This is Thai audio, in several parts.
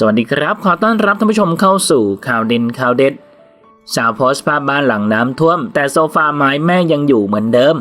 สวัสดีครับ ขอต้อนรับท่านผู้ชมเข้าสู่ข่าวเด่นข่าวเด็ด สาวโพสต์ภาพบ้านหลังน้ำท่วม แต่โซฟาไม้แม่ยังอยู่เหมือนเดิม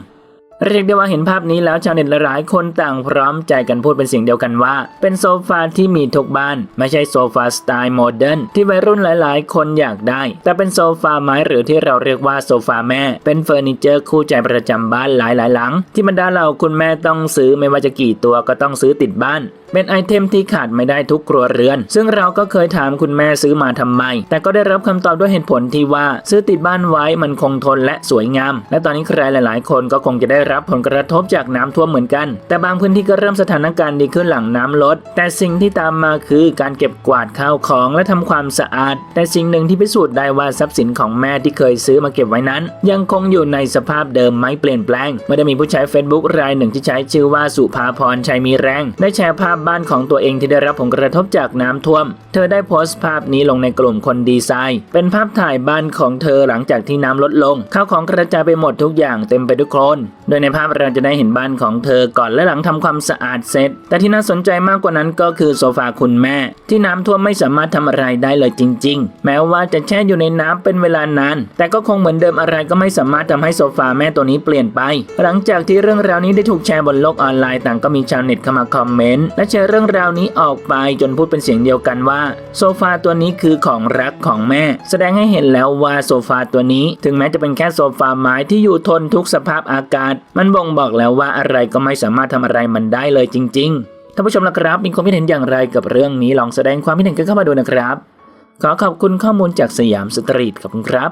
เรียกได้ว่าเห็นภาพนี้แล้วชาวเน็ตหลายๆคนต่างพร้อมใจกันพูดเป็นเสียงเดียวกันว่า เป็นโซฟาที่มีทุกบ้าน ไม่ใช่โซฟาสไตล์โมเดิร์นที่วัยรุ่นหลายๆ คนอยากได้ แต่เป็นโซฟาไม้หรือที่เราเรียกว่าโซฟาแม่ เป็นเฟอร์นิเจอร์คู่ใจประจำบ้านหลายๆ หลัง ที่บรรดาเราคุณแม่ต้องซื้อไม่ว่าจะกี่ตัวก็ต้องซื้อติดบ้านเป็นไอเทมที่ขาดไม่ได้ทุกครัวเรือน ซึ่งเราก็เคยถามคุณแม่ซื้อมาทำไม แต่ก็ได้รับคำตอบด้วยเหตุผลที่ว่าซื้อติดบ้านไว้มันคงทนและสวยงาม และตอนนี้ใครหลาย ๆ คนก็คงจะได้รับผลกระทบจากน้ำท่วมเหมือนกัน แต่บางพื้นที่ก็เริ่มสถานการณ์ดีขึ้นหลังน้ำลด แต่สิ่งที่ตามมาคือการเก็บกวาดข้าวของและทำความสะอาด แต่สิ่งหนึ่งที่พิสูจน์ได้ว่าทรัพย์สินของแม่ที่เคยซื้อมาเก็บไว้นั้น ยังคงอยู่ในสภาพเดิมไม่เปลี่ยนแปลงเมื่อได้มีผู้ใช้ Facebook รายหนึ่งที่ใช้ชื่อว่าสุภาพรชัยมีแรง ได้แชร์ภาพบ้านของตัวเองที่ได้รับผลกระทบจากน้ำท่วม เธอได้โพสต์ภาพนี้ลงในกลุ่มคนดีไซน์ เป็นภาพถ่ายบ้านของเธอหลังจากที่น้ำลดลงข้าวของกระจายไปหมดทุกอย่างเต็มไปด้วยโคลนโดยในภาพเราจะได้เห็นบ้านของเธอก่อนและหลังทำความสะอาดเสร็จ แต่ที่น่าสนใจมากกว่านั้นก็คือโซฟาคุณแม่ ที่น้ำท่วมไม่สามารถทำอะไรได้เลยจริง ๆ แม้ว่าจะแช่อยู่ในน้ำเป็นเวลานาน แต่ก็คงเหมือนเดิมอะไรก็ไม่สามารถทำให้โซฟาแม่ตัวนี้เปลี่ยนไป หลังจากที่เรื่องราวนี้ได้ถูกแชร์บนโลกออนไลน์ต่างก็มีชาวเน็ตเข้ามาคอมเมนต์และแชร์เรื่องราวนี้ออกไปจนพูดเป็นเสียงเดียวกันว่า โซฟาตัวนี้คือของรักของแม่ แสดงให้เห็นแล้วว่าโซฟาตัวนี้ ถึงแม้จะเป็นแค่โซฟาไม้ที่อยู่ทนทุกสภาพอากาศมันบ่งบอกแล้วว่าอะไรก็ไม่สามารถทำอะไรมันได้เลยจริงๆ ท่านผู้ชมละครับ มีความคิดเห็นอย่างไรกับเรื่องนี้ลองแสดงความคิดเห็นกันเข้ามาดูนะครับ ขอขอบคุณข้อมูลจากสยามสตรีทขอบคุณครับ